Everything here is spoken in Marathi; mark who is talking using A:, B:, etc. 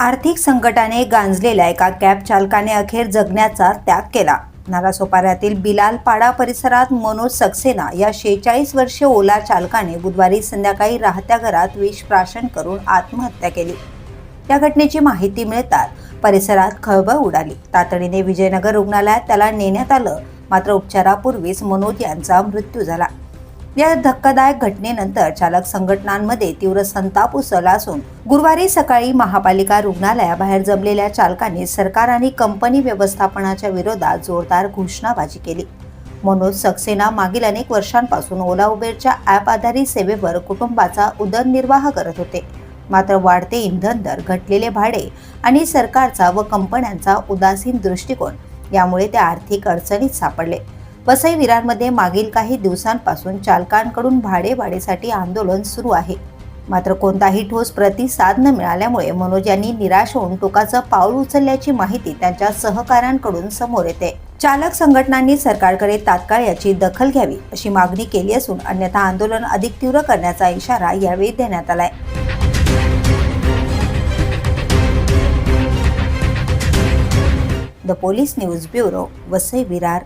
A: आर्थिक संकटाने गांजलेल्या एका कॅब चालकाने अखेर जगण्याचा त्याग केला. नालासोपाऱ्यातील बिलालपाडा परिसरात मनोज सक्सेना या शेहेचाळीस वर्षीय ओला चालकाने बुधवारी संध्याकाळी राहत्या घरात विष प्राशन करून आत्महत्या केली. या घटनेची माहिती मिळताच परिसरात खळबळ उडाली. तातडीने विजयनगर रुग्णालयात त्याला नेण्यात आलं. मात्र उपचारापूर्वीच मनोज यांचा मृत्यू झाला. या धक्कादायक घटनेनंतर चालक संघटनांमध्ये तीव्र संताप उसळला असून गुरुवारी सकाळी महापालिका रुग्णालयाबाहेर जमलेल्या चालकांनी सरकार आणि कंपनी व्यवस्थापनाच्या विरोधात जोरदार घोषणाबाजी केली. मनोज सक्सेना मागील अनेक वर्षांपासून ओला उबेरच्या ॲप आधारित सेवेवर कुटुंबाचा उदरनिर्वाह करत होते. मात्र वाढते इंधन दर घटलेले भाडे आणि सरकारचा व कंपन्यांचा उदासीन दृष्टिकोन यामुळे ते आर्थिक अडचणीत सापडले. वसई विरारमध्ये मागील काही दिवसांपासून चालकांकडून भाडेवाढीसाठी आंदोलन सुरू आहे. मात्र कोणताही ठोस प्रतिसाद न मिळाल्यामुळे मनोज यांनी निराश होऊन टोकाचं पाऊल उचलल्याची माहिती त्यांच्या सहकाऱ्यांकडून समोर येते. चालक संघटनांनी सरकारकडे तात्काळ याची दखल घ्यावी अशी मागणी केली असून अन्यथा आंदोलन अधिक तीव्र करण्याचा इशारा यावेळी देण्यात आलाय. The police news bureau Vasai Virar.